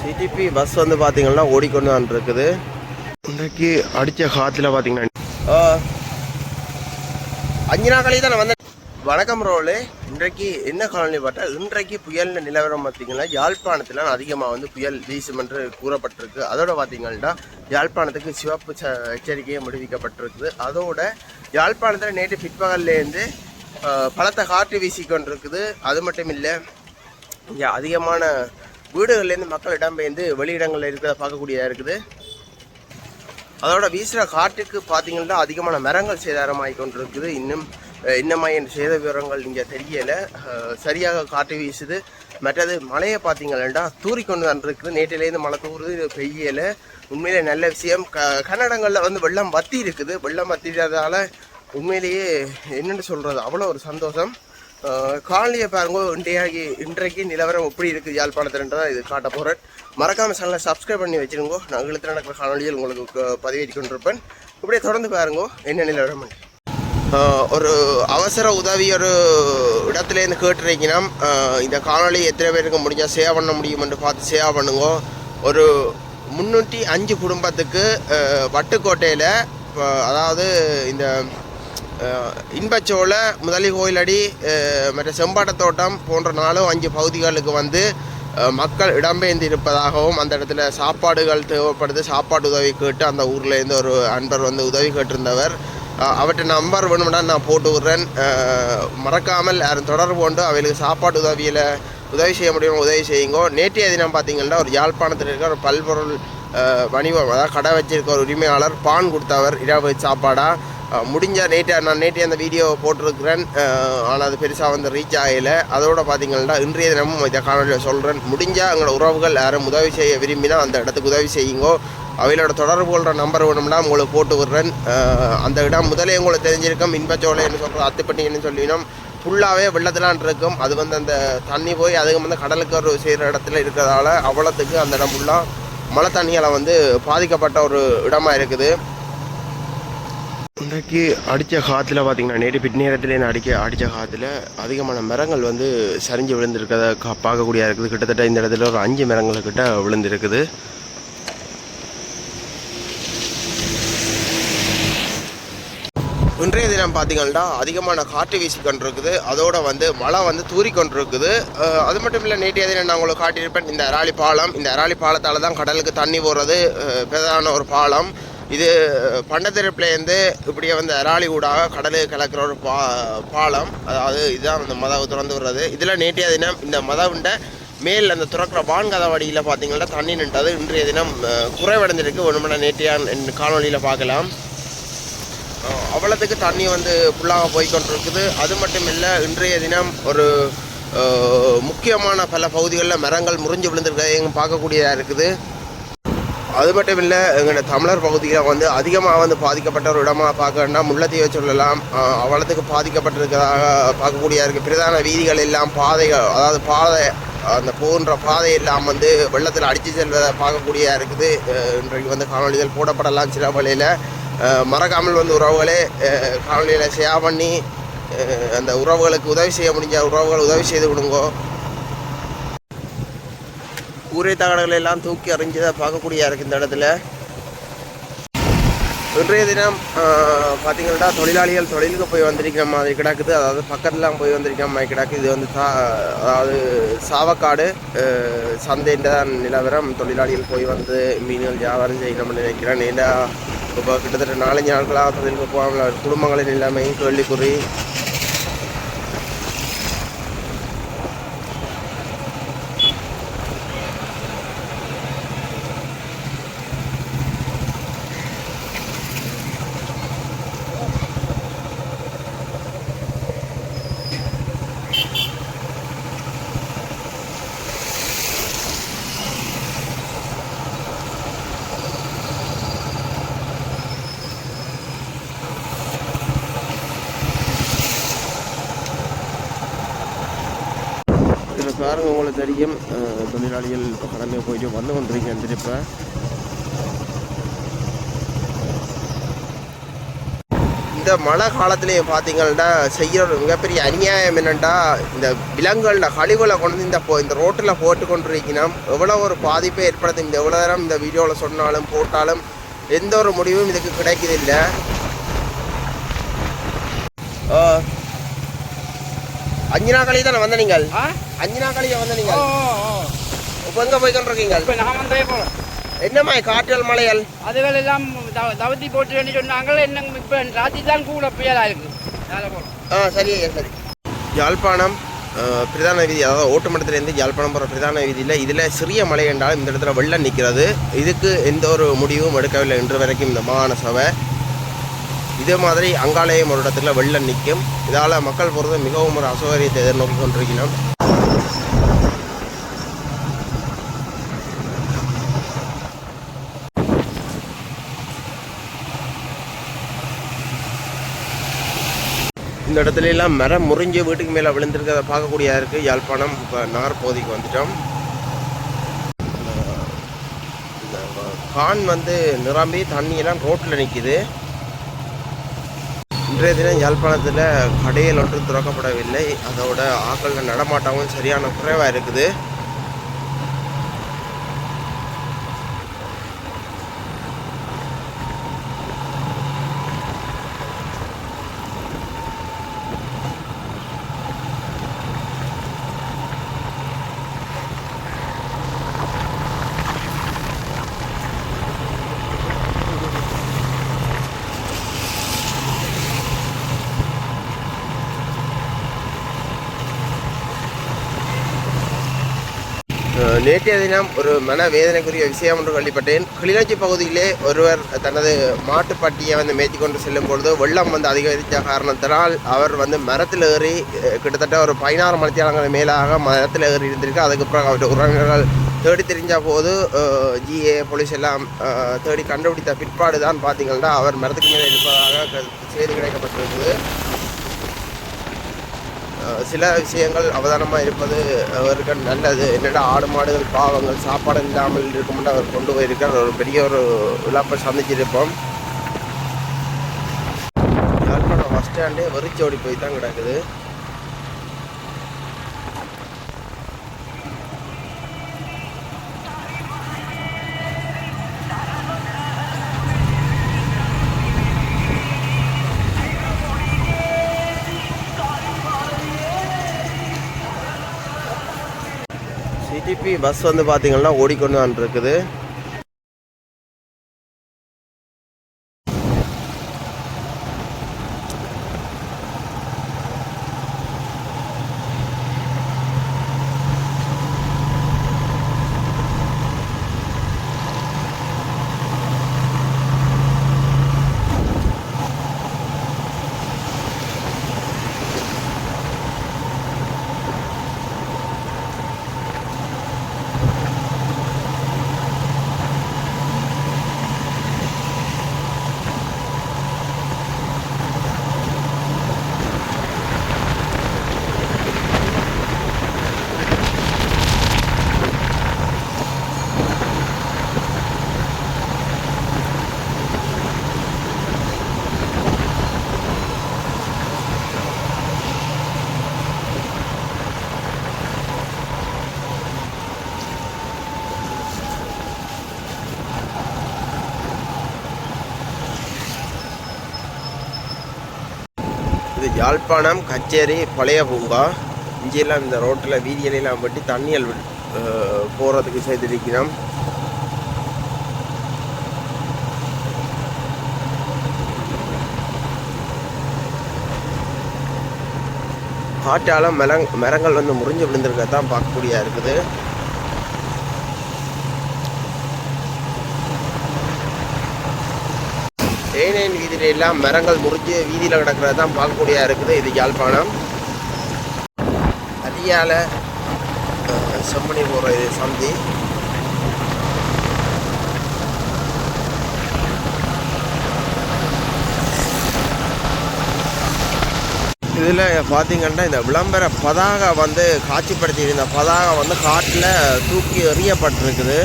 CDP bus வந்து பார்த்தீங்கன்னா ஓடிக்கொண்டு தான் இருக்குது. இன்றைக்கு அடித்த காற்றுல பார்த்தீங்கன்னா அஞ்சு நாள் கழிவு தான் நான் வந்தேன் வணக்கம் ரோலு. இன்றைக்கு என்ன காலனி பார்த்தா இன்றைக்கு புயல் நிலவரம் பார்த்தீங்கன்னா யாழ்ப்பாணத்தில் அதிகமாக வந்து புயல் வீசும் என்று கூறப்பட்டிருக்கு. அதோட பார்த்தீங்கன்னா யாழ்ப்பாணத்துக்கு சிவப்பு ச எச்சரிக்கையும் விடுவிக்கப்பட்டிருக்குது. அதோட யாழ்ப்பாணத்தில் நேற்று பிற்பகல்லேருந்து பலத்த காற்று வீசிக்கொண்டிருக்குது. அது மட்டும் இல்லை இங்கே அதிகமான வீடுகள்லேருந்து மக்கள் இடம்பெயர்ந்து வெளியிடங்களில் இருக்கிறத பார்க்கக்கூடியதாக இருக்குது. அதோட வீசுகிற காட்டுக்கு பார்த்தீங்கன்னா அதிகமான மரங்கள் சேதாரமாகி கொண்டிருக்குது. இன்னும் அஹ், என் சேத விவரங்கள் இங்கே தெரியலை. சரியாக காற்று வீசுது. மற்றது மழையை பார்த்தீங்கன்னா தூறிக்கொண்டு தான் இருக்குது. நேற்றிலேருந்து மழை தூறுது இது பெய்யலை. உண்மையிலே நல்ல விஷயம். க கன்னடங்களில் வந்து வெள்ளம் வத்தி இருக்குது. வெள்ளம் வத்திட்டதால உண்மையிலேயே என்னென்னு சொல்கிறது அவ்வளோ ஒரு சந்தோஷம். காலனியை பாருங்க இன்றைக்கு இன்றைக்கு நிலவரம் எப்படி இருக்குது யாழ்ப்பாணத்துலன்றதை இது காட்ட போகிறேன் மறக்காமல் சேனலை சப்ஸ்கிரைப் பண்ணி வச்சிருங்கோ. நான் இழுத்து நடக்கிற காணொலியில் உங்களுக்கு பதிவேற்றி கொண்டிருப்பேன். இப்படியே தொடர்ந்து பாருங்க என்ன நிலவரம் ஒரு அவசர உதவி ஒரு இடத்துலேருந்து கேட்டுருக்கீங்கன்னா இந்த காணொலி எத்தனை பேருக்கு முடிஞ்சால் சேவ் பண்ண முடியுமென்று பார்த்து சேவ் பண்ணுங்க. ஒரு முந்நூற்றி அஞ்சு குடும்பத்துக்கு வட்டுக்கோட்டையில் அதாவது இந்த இன்பச்சோலை முதலி கோயிலடி ஆஹ் மற்ற செம்பாட்டத்தோட்டம் போன்ற நாளும் அஞ்சு பகுதிகளுக்கு வந்து மக்கள் இடம்பெயர்ந்து இருப்பதாகவும் அந்த இடத்துல சாப்பாடுகள் தேவைப்படுது சாப்பாடு உதவி கேட்டு அந்த ஊர்லேருந்து ஒரு அன்பர் வந்து உதவி கேட்டிருந்தவர். அவற்றை நம்பர் வேணும்னா நான் போட்டு விடுறேன். மறக்காமல் யாரும் தொடர்பு கொண்டு அவைகளுக்கு சாப்பாடு உதவியில் உதவி செய்ய முடியும் உதவி செய்யுங்கோ. நேற்றைய தினம் பார்த்தீங்கன்னா ஒரு யாழ்ப்பாணத்தில் இருக்கிற ஒரு பல்பொருள் வணிகம் அதாவது கடை வச்சிருக்க ஒரு உரிமையாளர் பான் கொடுத்தவர் இரவு சாப்பாடாக முடிஞ்சால் நேற்று நான் நேற்றே அந்த வீடியோ போட்டிருக்கிறேன். ஆனால் அது பெருசாக வந்து ரீச் ஆகலை. அதோட பார்த்தீங்கன்னா இன்றைய தினமும் இதை காணொலியில் சொல்கிறேன் முடிஞ்சால் எங்களோட உறவுகள் யாரும் உதவி செய்ய விரும்பினா அந்த இடத்துக்கு உதவி செய்யுங்கோ. அவைகளோட தொடர்பு கொள்கிற நம்பர் வேணும்னா உங்களுக்கு போட்டு விடுறேன். அந்த இடம் முதலே உங்களுக்கு தெரிஞ்சிருக்கும். இன்பச்சோலைன்னு சொல்கிற அத்துப்பட்டின்னு சொல்லினோம். ஃபுல்லாகவே வெள்ளத்திலான் இருக்கும். அது வந்து அந்த தண்ணி போய் அதுக்கு வந்து கடலுக்கு ஒரு செய்கிற இடத்துல இருக்கிறதால அவ்வளோத்துக்கு அந்த இடம் ஃபுல்லாக மழை தண்ணியால் வந்து பாதிக்கப்பட்ட ஒரு இடமாக இருக்குது. இன்றைக்கு அடித்த காற்றுல பார்த்தீங்கன்னா நேற்று பிட் நான் அடிக்க அடித்த காற்றுல அதிகமான மரங்கள் வந்து சரிஞ்சு விழுந்திருக்கிறத கா பார்க்கக்கூடியதாக இருக்குது. கிட்டத்தட்ட இந்த இடத்துல ஒரு அஞ்சு மரங்கள் கிட்ட விழுந்திருக்குது. இன்றைய தினம் பார்த்தீங்கன்னா அதிகமான காற்று வீசி கொண்டிருக்குது அதோடு வந்து மழை வந்து தூரி கொண்டிருக்குது அது மட்டும் இல்லை நேற்றைய தினம் நான் உங்களுக்கு காட்டியிருப்பேன் இந்த அராளி பாலம் இந்த அராளி பாலத்தால் தான் கடலுக்கு தண்ணி போகிறது பிரதான ஒரு பாலம். இது பண்டத்திருப்பிலேருந்து இப்படியே வந்து அராளி ஊடாக கடலுக்கு கலக்கிற ஒரு பா பாலம். அதாவது இதுதான் அந்த மதவு திறந்து விடுறது. இதில் நேற்றைய தினம் இந்த மதவுண்ட மேல் அந்த துறக்கிற வான்கதவடியில் பார்த்தீங்கன்னா தண்ணி நின்றது. இன்றைய தினம் குறைவடைஞ்சிருக்கு குறைவடைந்திருக்கு. ஒன்று நேற்றையான் காணொலியில் பார்க்கலாம். அவ்வளோத்துக்கு தண்ணி வந்து ஃபுல்லாக போய்க்கொண்டிருக்குது. அது மட்டும் இல்லை இன்றைய தினம் ஒரு முக்கியமான பல பகுதிகளில் மரங்கள் முறிஞ்சு விழுந்திருக்கிறதையும் பார்க்கக்கூடியதாக இருக்குது. அது மட்டும் இல்லை எங்களோட தமிழர் பகுதியில் வந்து அதிகமாக வந்து பாதிக்கப்பட்ட ஒரு இடமாக பார்க்க வேண்டாம் முல்லைத்தீவை சொல்லலாம் அவ்வளோத்துக்கு பாதிக்கப்பட்டிருக்கிறதாக பார்க்கக்கூடிய இருக்குது பிரதான வீதிகள் எல்லாம் பாதைகள் அதாவது பாதை அந்த போன்ற பாதை எல்லாம் வந்து வெள்ளத்தில் அடித்து செல்வதை பார்க்கக்கூடியதாக இருக்குது. இன்றைக்கு வந்து காணொலிகள் போடப்படலாம் சில வழியில். மறக்காமல் வந்து உறவுகளே காணொலியில் ஷேர் பண்ணி அந்த உறவுகளுக்கு உதவி செய்ய முடிஞ்ச உறவுகள் உதவி செய்து விடுங்கோ கூரை தகடுகளை எல்லாம் தூக்கி எறிஞ்சதை பார்க்கக்கூடிய இருக்குது இந்த இடத்துல. இன்றைய தினம் பார்த்தீங்கன்னா தொழிலாளிகள் தொழிலுக்கு போய் வந்திருக்கிற மாதிரி கிடக்குது. அதாவது பக்கத்துலாம் போய் வந்திருக்கிற மாதிரி கிடக்குது இது வந்து சா அதாவது சாவக்காடு சந்தைன்ற தான் நிலவரம். தொழிலாளிகள் போய் வந்து மீன்கள் வியாபாரம் செய்யணும்னு நினைக்கிறேன். ஏன்னா இப்போ கிட்டத்தட்ட நாலஞ்சு நாட்களாக தொழிலுக்கு போகாமல் குடும்பங்களின் நிலைமை கேள்விக்குறி. இதில் பாருங்க உங்களுக்கு தெரியும் தொழிலாளிகள் இப்போ கடமை போயிட்டு வந்து கொண்டிருக்கேன் திருப்ப இந்த மழை காலத்துலேயும் பார்த்தீங்கன்னா செய்கிற ஒரு மிகப்பெரிய அநியாயம் என்னென்னா இந்த விலங்குகளில் கழிவுகளை கொண்டு வந்து இந்த போ- இந்த ரோட்டில் போட்டு கொண்டிருக்கணும். எவ்வளோ ஒரு பாதிப்பை ஏற்படுத்தும். இந்த எவ்வளோ நேரம் இந்த வீடியோவில் சொன்னாலும் போட்டாலும் எந்த ஒரு முடிவும் இதுக்கு கிடைக்குதில்லை அஞ்சு நாள் கழிவு தானே வந்த நீங்கள்? ஆ? அஞ்சு நாள் வந்த நீங்கள். இப்போ எங்கே போய் கொண்டிருக்கீங்க? இப்ப நான் வந்தே போறேன். என்னம்மா காற்றல் மலையல் அதுகள் எல்லாம் தவ- தவத்தி போட்டு வேண்டி சொன்னாங்க என்ன இப்ப தான் கூட புயலா இருக்கு. மேலே போறோம் ஆ சரி சரி. யாழ்ப்பாணம் பிரதான வீதி அதாவது ஓட்டுமட்டத்திலேருந்து யாழ்ப்பாணம் போகிற பிரதான வீதியில் இதில் சிறிய மலை என்றாலும் இந்த இடத்துல வெள்ளம் நிற்கிறது. இதுக்கு எந்த ஒரு முடிவும் எடுக்கவில்லை இன்று வரைக்கும் இந்த மாகாண சபை. இதே மாதிரி அங்காலயம் ஒரு இடத்துல வெள்ளம் நிற்கும். இதால் மக்கள் போகிறது மிகவும் ஒரு அசௌகரியத்தை எதிர்நோக்கி கொண்டிருக்கிறோம் இந்த இடத்துல எல்லாம் மரம் முறிஞ்சு வீட்டுக்கு மேலே விழுந்திருக்கிறத பார்க்கக்கூடிய இருக்குது யாழ்ப்பாணம் இப்போ நகர் வந்துட்டோம். இந்த கான் வந்து நிரம்பி தண்ணியெல்லாம் ரோட்டில் நிற்கிது இன்றைய தினம் யாழ்ப்பாணத்தில் கடையில் ஒன்றும் திறக்கப்படவில்லை. அதோட ஆக்கள் நடமாட்டமும் சரியான குறைவாக இருக்குது. நேற்றைய தினம் ஒரு மன வேதனைக்குரிய விஷயம் ஒன்று கேள்விப்பட்டேன் கிளிநொச்சி பகுதியிலே ஒருவர் தனது மாட்டுப்பட்டியை வந்து மேய்த்தி கொண்டு செல்லும் பொழுது வெள்ளம் வந்து அதிகரித்த காரணத்தினால் அவர் வந்து மரத்தில் ஏறி கிட்டத்தட்ட ஒரு பதினாறு மணித்தியாளங்கள் மேலாக மரத்தில் ஏறி இருந்திருக்கு அதுக்கப்புறம் அவருடைய உறவினர்கள் தேடி தெரிஞ்ச போது ஜிஏ போலீஸ் எல்லாம் தேடி கண்டுபிடித்த பிற்பாடு தான் பார்த்தீங்கன்னா அவர் மரத்துக்கு மேலே இருப்பதாக க- செய்தி கிடைக்கப்பட்டிருக்குது சில விஷயங்கள் அவதானமாக இருப்பது அவருக்கு நல்லது. என்னடா ஆடு மாடுகள் பாவங்கள் சாப்பாடு இல்லாமல் இருக்கும்னு அவர் கொண்டு போயிருக்கார். ஒரு பெரிய ஒரு இழப்பை சந்திச்சிருப்போம். யாழ்ப்பாணம் பஸ் ஸ்டாண்டே வெறிச்சோடி போய் தான் கிடக்குது. திருப்பி பஸ் வந்து பார்த்தீங்கன்னா ஓடிக்கொண்டு தான் இருக்குது இது யாழ்ப்பாணம் கச்சேரி பழைய பூங்கா இங்கெல்லாம் இந்த ரோட்டில் வீதியிலெல்லாம் வெட்டி தண்ணியல் போகிறதுக்கு செய்திருக்கிறோம். காற்றால மரங் மரங்கள் வந்து முறிஞ்சு விழுந்திருக்கதான் பார்க்கக்கூடிய இருக்குது. தேனேன் வீதியில எல்லாம் மரங்கள் முறிஞ்சு வீதியில் கிடக்கிறது தான் பார்க்கக்கூடியா இருக்குது. இது யாழ்ப்பாணம். அரியால செம்மணி போகிற இது சந்தி. இதில் பார்த்தீங்கன்னா இந்த விளம்பர பதாகை வந்து காட்சிப்படுத்தி இந்த பதாகை வந்து காட்டில் தூக்கி எறியப்பட்டிருக்குது.